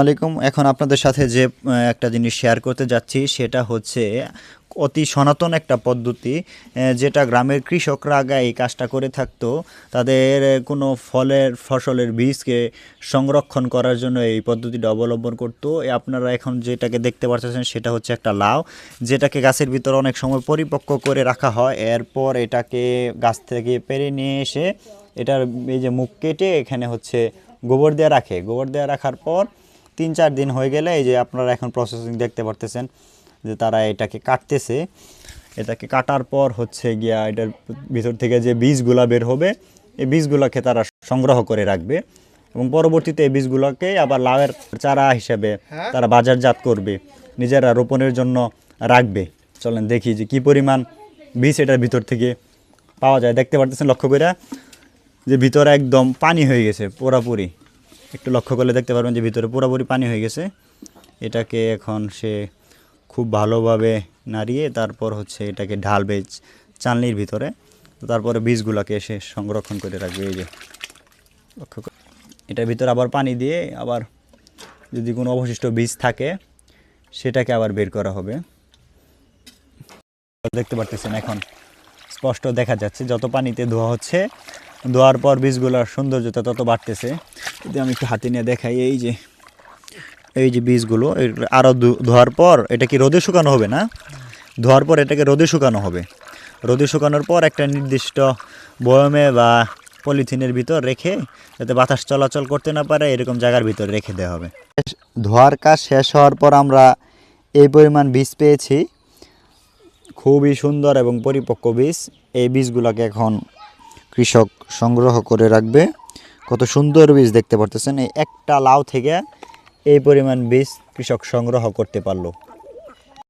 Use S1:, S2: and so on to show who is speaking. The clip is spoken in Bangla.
S1: আলাইকুম। এখন আপনাদের সাথে যে একটা জিনিস শেয়ার করতে যাচ্ছি, সেটা হচ্ছে অতি সনাতন একটা পদ্ধতি যেটা গ্রামের কৃষকরা আগে এই কাজটা করে থাকতো। তাদের কোনো ফলের, ফসলের বীজকে সংরক্ষণ করার জন্য এই পদ্ধতিটা অবলম্বন করতো। আপনারা এখন যেটাকে দেখতে পাচ্ছেন সেটা হচ্ছে একটা লাউ, যেটাকে গাছের ভিতরে অনেক সময় পরিপক্ক করে রাখা হয়। এরপর এটাকে গাছ থেকে পেরে নিয়ে এসে, এটার এই যে মুখ কেটে এখানে হচ্ছে গোবর দেওয়া রাখে। গোবর দেওয়া রাখার পর তিন চার দিন হয়ে গেলে এই যে আপনারা এখন প্রসেসিং দেখতে পারতেছেন যে তারা এটাকে কাটতেছে। এটাকে কাটার পর হচ্ছে গিয়া এটার ভিতর থেকে যে বীজগুলা বের হবে এই বীজগুলোকে তারা সংগ্রহ করে রাখবে এবং পরবর্তীতে এই বীজগুলোকে আবার লাউয়ের চারা হিসেবে তারা বাজারজাত করবে নিজেরা রোপণের জন্য রাখবে। চলেন দেখি যে কি পরিমাণ বীজ এটার ভিতর থেকে পাওয়া যায়। দেখতে পারতেছেন লক্ষ্য করে যে ভিতরে একদম পানি হয়ে গেছে পুরাপুরি। একটু লক্ষ্য করলে দেখতে পারবেন যে ভিতরে পুরোপুরি পানি হয়ে গেছে। এটাকে এখন সে খুব ভালোভাবে নাড়িয়ে তারপর হচ্ছে এটাকে ঢালবে চালনির ভিতরে, তারপরে বীজগুলোকে সে সংরক্ষণ করে রাখবে। এই যে লক্ষ্য এটার ভিতরে আবার পানি দিয়ে আবার যদি কোনো অবশিষ্ট বীজ থাকে, সেটাকে আবার বের করা হবে। দেখতে পারতেছেন, এখন স্পষ্ট দেখা যাচ্ছে যত পানিতে ধোয়া হচ্ছে ধোয়ার পর বীজগুলোর সৌন্দর্যতা তত বাড়তেছে। যদি আমি একটু হাতে নিয়ে দেখাই, এই যে এই যে বীজগুলো আরও ধোয়ার পর এটা কি রোদে শুকানো হবে না? ধোয়ার পর এটাকে রোদে শুকানো হবে। রোদে শুকানোর পর একটা নির্দিষ্ট বয়মে বা পলিথিনের ভিতর রেখে যাতে বাতাস চলাচল করতে না পারে, এরকম জায়গার ভিতর রেখে দেওয়া হবে। ধোয়ার কাজ শেষ হওয়ার পর আমরা এই পরিমাণ বীজ পেয়েছি। খুবই সুন্দর এবং পরিপক্ক বীজ। এই বীজগুলোকে এখন কৃষক সংগ্রহ করে রাখবে। কত সুন্দর বীজ দেখতে পারতেছেন। এই একটা লাউ থেকে এই পরিমাণ বীজ কৃষক সংগ্রহ করতে পারল।